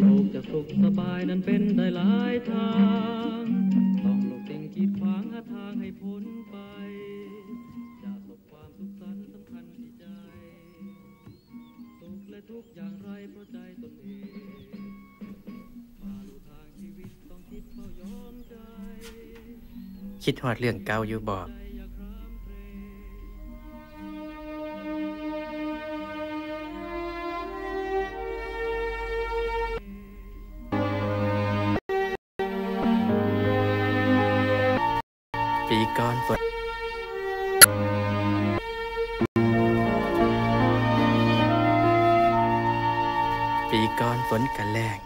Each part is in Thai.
ลูกจะสุขสบายนั้นเป็นได้หลายทาง ต้องหลบเต็งกีดขวางหาทางให้พ้นไป จะสบความสุขสันต์สำคัญที่ใจ สุขและทุกอย่างไรเพราะใจตนเองมาลูทางชีวิตต้องคิดเฝ้ายอมใจ คิดฮอดเรื่องเก่าอยู่บ่ ปีก่อนฝนปีก่อนฝนกันแรง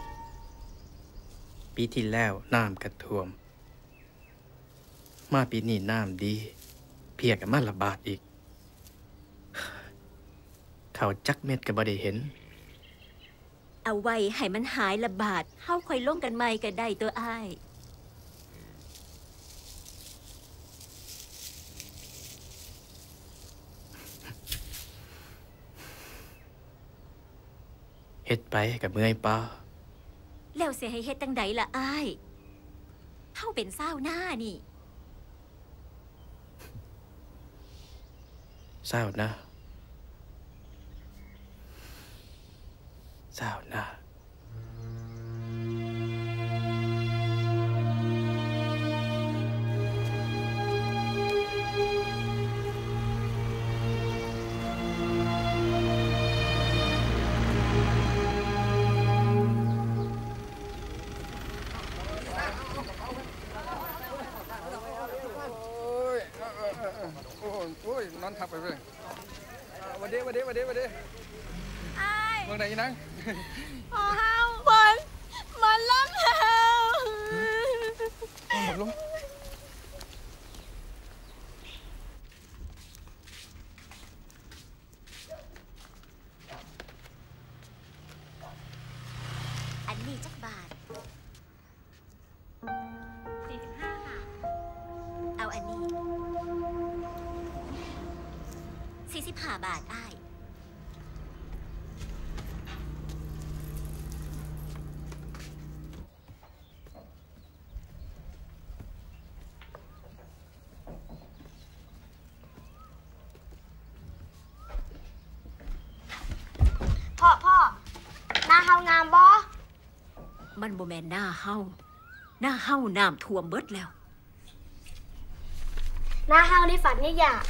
ปีที่แล้วน้ำกระท่วม มาปีนี้น้ำดี เพียกับมาระบาดอีก เขาจักเม็ดก็บ่ได้เห็น เอาไว้ให้มันหายระบาดเฮาคอยล่งกันใหม่ก็ได้ตัวอ้าย เฮ็ดไปกับเมื่อยเป้า แล้วเสียให้เฮ็ดจังใดล่ะอ้ายเฮาเป็นเศร้าวหน้านี่เศร้านะเศร้านะ ดีวันเดีวันเดีวันเดีไอ้ายเมืองไหนอีนังพอเฮามันมันล่ำแล้วเอาหมดลงอันนี้จักบาท45ค่ะ เอาอันนี้45บาทอ้าย พ่อพ่อหนาเฮางามบ่ มันบ่แมนหน้าเฮาหน้าเฮาน้ำท่วมเบิดแล้ว หน้าเฮาในฝันนี่อยาก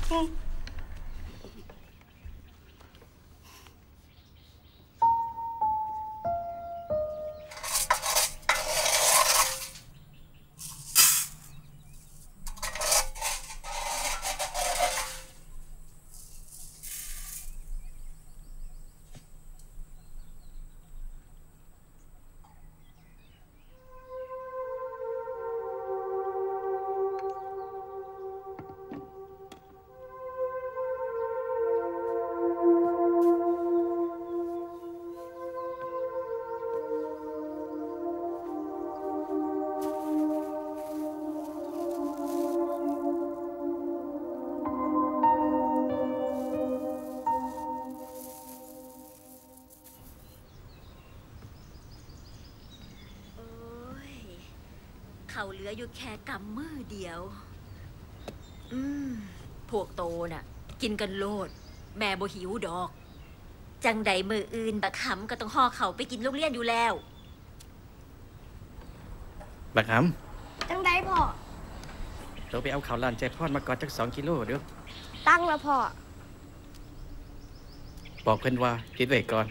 เขาเหลืออยู่แค่กำมือเดียว อืม พวกโตน่ะ กินกันโลด แม่บ่หิวดอก จังใดมืออื่นบักหำก็ต้องห่อเขาไปกินโรงเรียนอยู่แล้ว บักหจังได้พ่อำเราไปเอาข้าวร้านใจพอดมาก่อนจักสองกิโลเดี๋ยวตั้งแล้วพ่อ บอกเพิ่นว่าคิดไว้ก่อน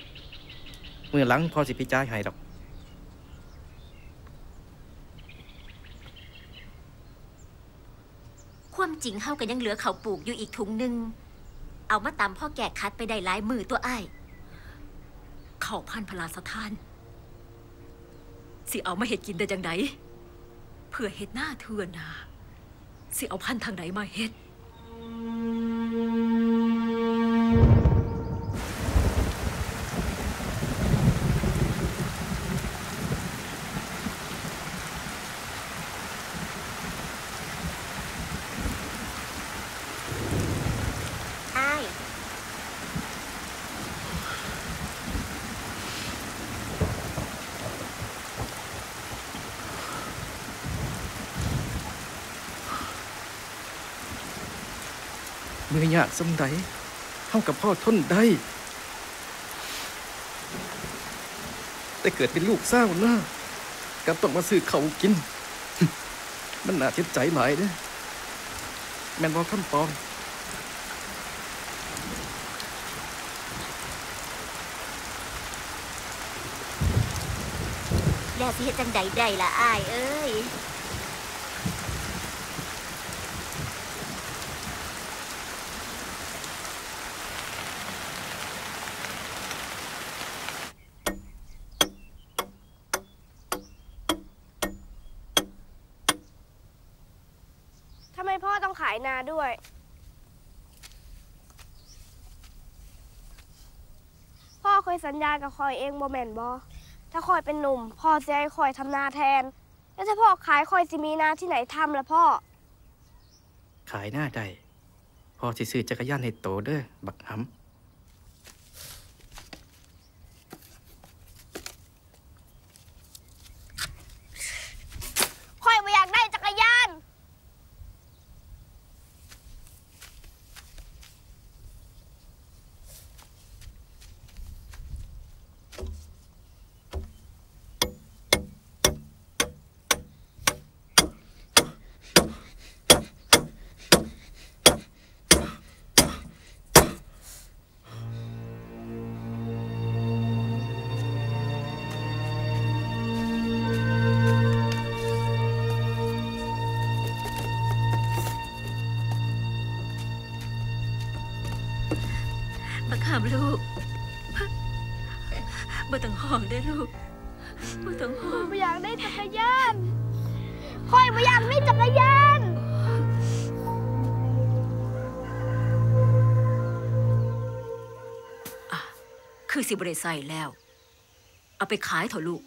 มือหลังพอสิพิจายให้ดอก ความ จริงเฮาก็ยังเหลือเขาปลูกอยู่อีกถุงหนึ่งเอามาตามพ่อแก่คัดไปได้หลายมือตัวอ้ายเขาพันพลาสถาน สิเอามาเห็ดกินได้จังไดเพื่อเห็ดหน้าเทือนนาสิเอาพันทางไหนมาเห็ด อ้าย อ มือยากสำใดเท่ากับพ่อทนได้ แต่เกิดเป็นลูกเศร้าหน้ากลับต้องมาซื้อเขาวกิน มันน่าเจ็บใจหลายเด้อแม่นบ่คำปองแล้วสิเฮ็ดจังใดได้ล่ะอ้ายเอ้ย ไมพ่อต้องขายนาด้วย พ่อเคยสัญญากับคอยเองบ่แม่นบอถ้าคอยเป็นหนุ่ม พ่อจะให้คอยทำนาแทน แล้วถ้าพ่อขายคอยจะมีนาที่ไหนทำละพ่อ ขายหน้าได้พ่อสิซื้อจักรยานให้โตเด้อบักหำ ลูกบ่ต้องห้องเด้อลูกบ่ต้องห้องไม่อยากได้จักรยานคอยไม่อยากได้จักรยานคือสิบ่ได้ใส่แล้ว เอาไปขายเถอะลูก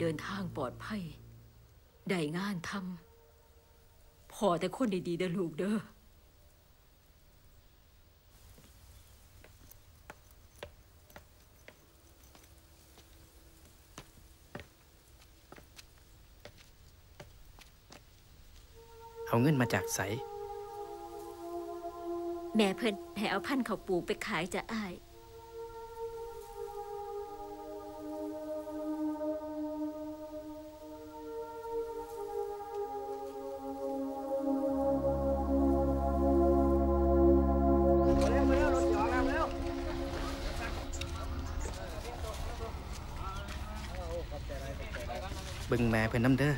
เดินทางปลอดภัย ได้งานทำพอแต่คนดีๆเด้อลูกเด้อำเอาเงินมาจากใสแม่เพิ่นให้เอาพันธุ์ข้าวปลูกไปขายจะอ้าย บิ่งแม่เพิ่นน้ำเด้อ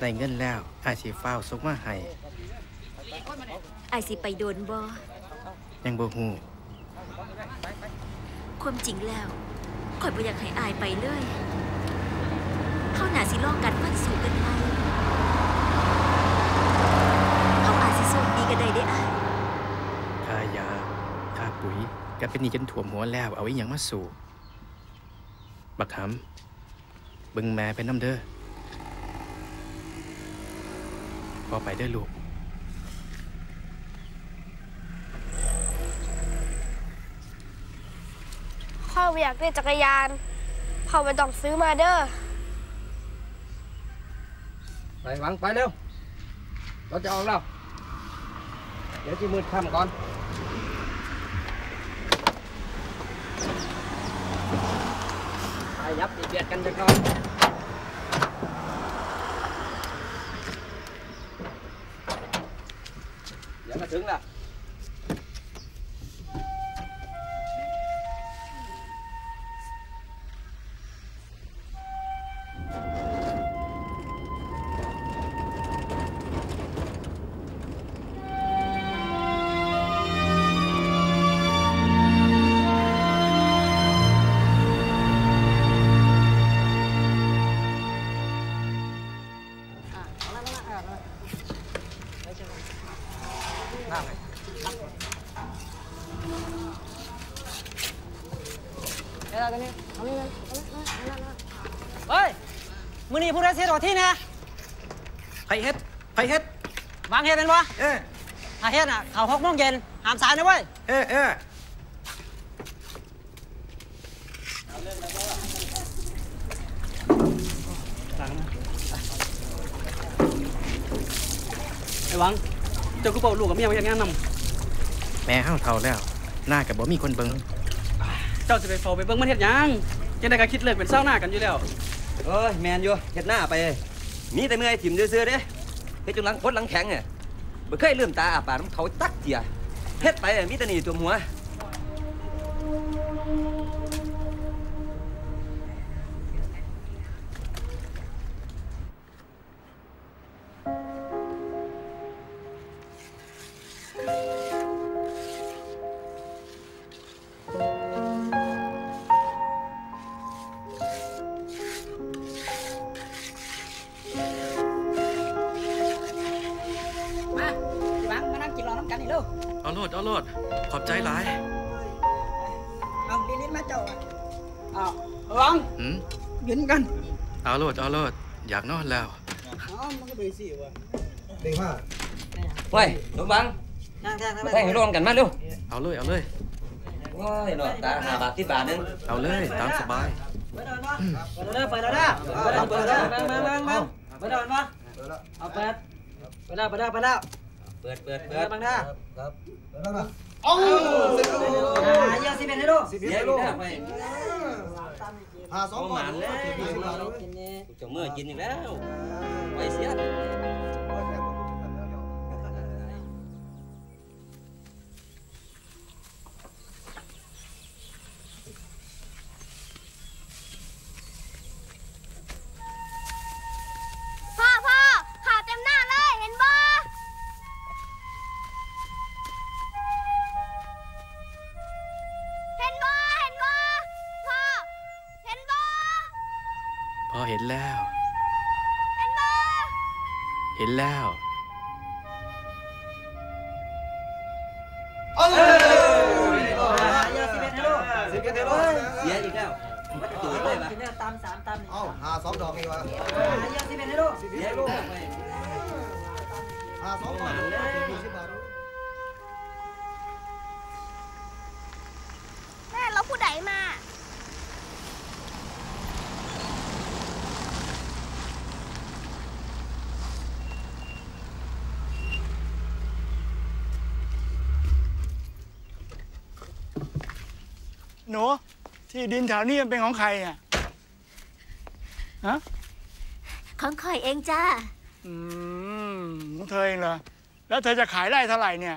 ได้เงินแล้วอาจสิฟ้าวส่งมาให้อ้ายสิไปโดนบ่ยังบ่ฮู้ความจริงแล้วข่อยบ่อยากให้อายไปเลยเขาหนาสิลองกันฟันสู้กันไหมเขาอาจสิโชคดีกันได้ได้อายค่ายาค่าปุ๋ยก็เป็นหนี้จนท่วมหัวแล้ว เอาอีหยังมาสู่บักหำเบิ่งแม่เพิ่นน้ำเด้อพอไปเด้อลูกพ่อไม่อยากได้จักรยานพ่อไม่ต้องซื้อมาเด้อไปหวังไปเร็ว เราจะออกแล้ว เดี๋ยวที่มืดค่ำก่อน ไปยับอีเบียดกั นจะก่อนเดี๋ยวมาถึงแล้วน้ำไงเฮ้ยมือนี้ผู้ได้เสียตัวที่นะไผเฮ็ดไผเฮ็ดวางเฮ็ดเป็นบ่เออถ้าเฮ็ดอะเขาหกโมงเย็นห้ามสายนะเว้ย เออเออไอ้หวัง เจ้ากูบอกลูกกับเมียมาเฮ็ดงานนแม่เฮาเฒ่าแล้ว หน้าก็บ่มีคนเบิ่งำเจ้าสิไปเฝ้าไปเบิ่งมันเฮ็ดหยังจังได๋ก็คิดเลิกเป็นเศร้าหน้ากันอยู่แล้วเอ้ยแมนอยู่เฮ็ดหน้าไปเลยมีแต่เมื่อยถิ่มซื่อๆเด้เฮ็ดจนหลังพดหลังแข็งเนี่ยบ่เคยลืมตาอาปากน้ำเขาตักเจียเฮ็ดไปมีแต่หนี่ตัวหัว เอาโลดเอาโลดขอบใจหลาย เอาลิ้นลิ้นมาเจ้าเอาหวังหืมกินกัน เอาโลดเอาโลดอยากนอนแล้วอ๋อมันก็เบสิว่ะเด้งผ้าเว้ยสมบังนั่งแท่งมาแทงให้ร่วมกันมาเร็ว เอาเลยเอาเลยโอ้ยเนาะตาหาบาทที่บาทหนึง เอาเลยตามสบายเปิดเดินวะเปิดเดินเปิดเดินเด้อเปิดเดินเปิดเดินเบิ่งเบิ่งเบิ่งเปิดเดินวะเอาเปิดเปิดแล้วเปิดแล้วเปิดแล้ว เปิดเปิดเปิเปิดดบังเด้อครับแล้วนะอ่าเยี่ยมสิเป็นให้ลูกสิบเสีเอ็ยดอีโลกแล้วไปหาสองก่อนกินนี่กูจะเมื่อกินอีกแล้วไปเสีย เห็นแล้ว เห็นแล้วอ่าเยี่ยมสิเป็นให้ลูกสิบเอ็ดโลเสียอีกแล้วมันตัวเลยปะกินเนี่ยตามสามตามนี่เอ้าหาสองดอกอีกวะอ่าเยี่ยมสิเป็นให้ลูกสิบเอ็ยดอีโลกแล้วไปหาสองก่อนยี่สิบบาทแม่เราผู้ใดมา หนูที่ดินแถวนี้มันเป็นของใครอะฮะของคอยเองจ้าอืมของเธอเองเหรอแล้วเธอจะขายไร่เท่าไหร่เนี่ย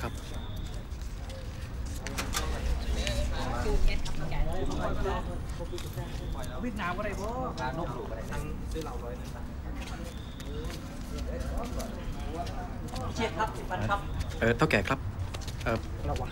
ครับ วิทนามก็ได้บ่เช็ดครับสิบปันครับ เออเท่าแก่ครับ เออระวัง